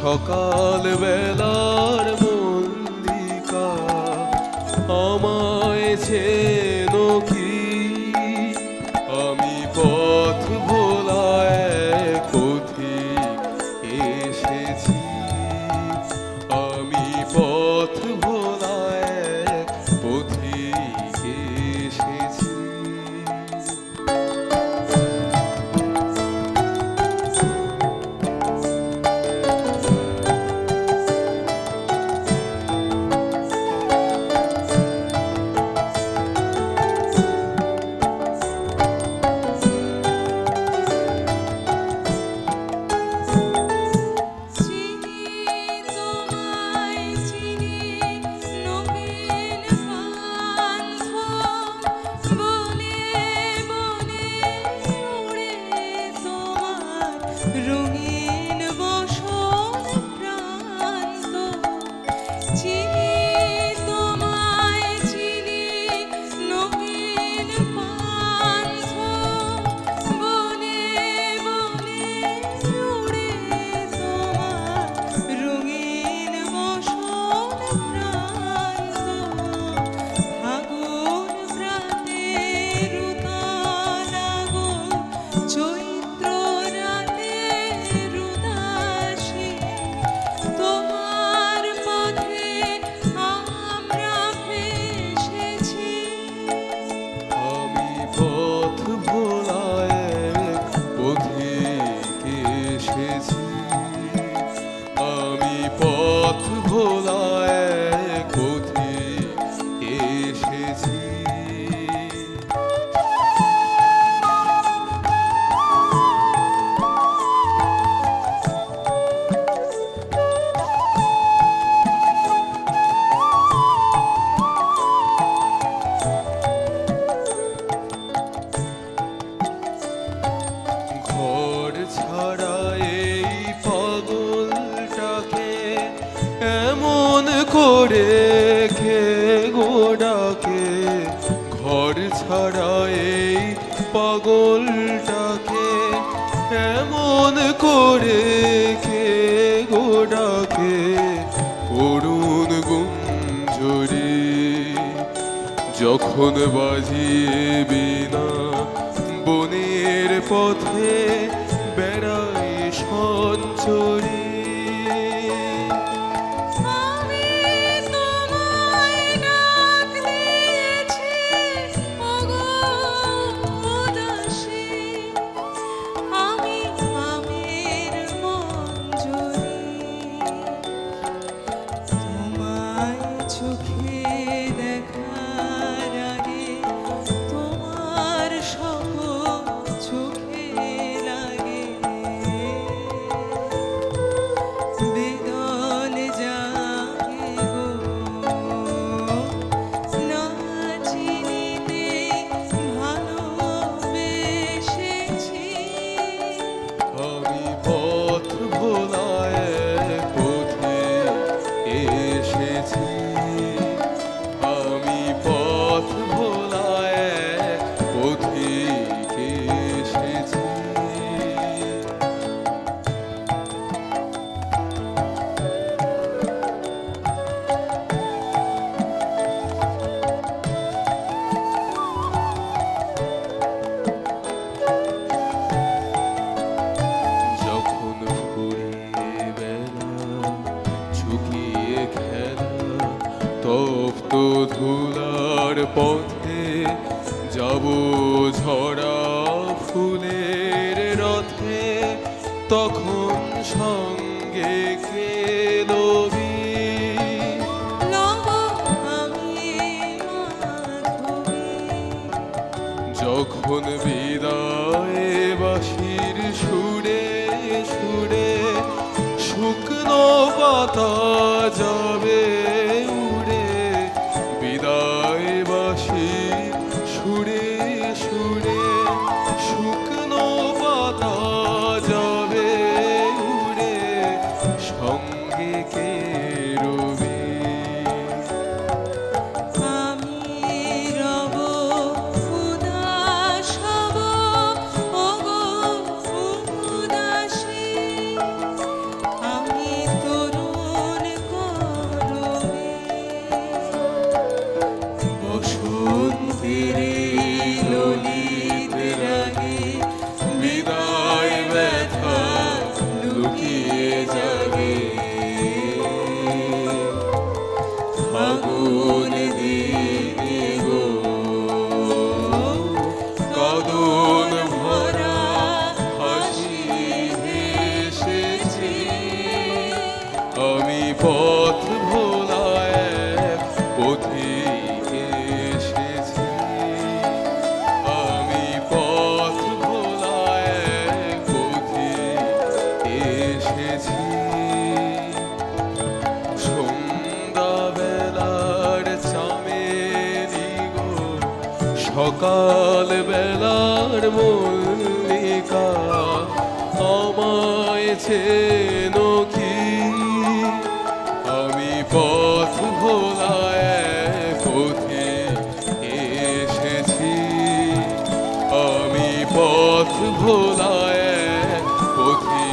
সকাল বেলার মন্দিকা আমায় ছে কি? ভোলা পাগলটাকে, ঘর ছাড়া এই পাগলটাকে এমন করে কে গোডাকে করুণ গুঞ্জরি, যখন বাজিয়ে বিনা বনের পথে পথে যাব ঝরা ফুলের রথে তখন সঙ্গে খেলবি যখন বিদায় বাসির সুরে সুরে শুকনো পাতা সকাল বেলার মল্লিকা আমায় চেনো কি? আমি পথ ভোলায় পথে এসেছি। আমি পথ ভোলায় পথে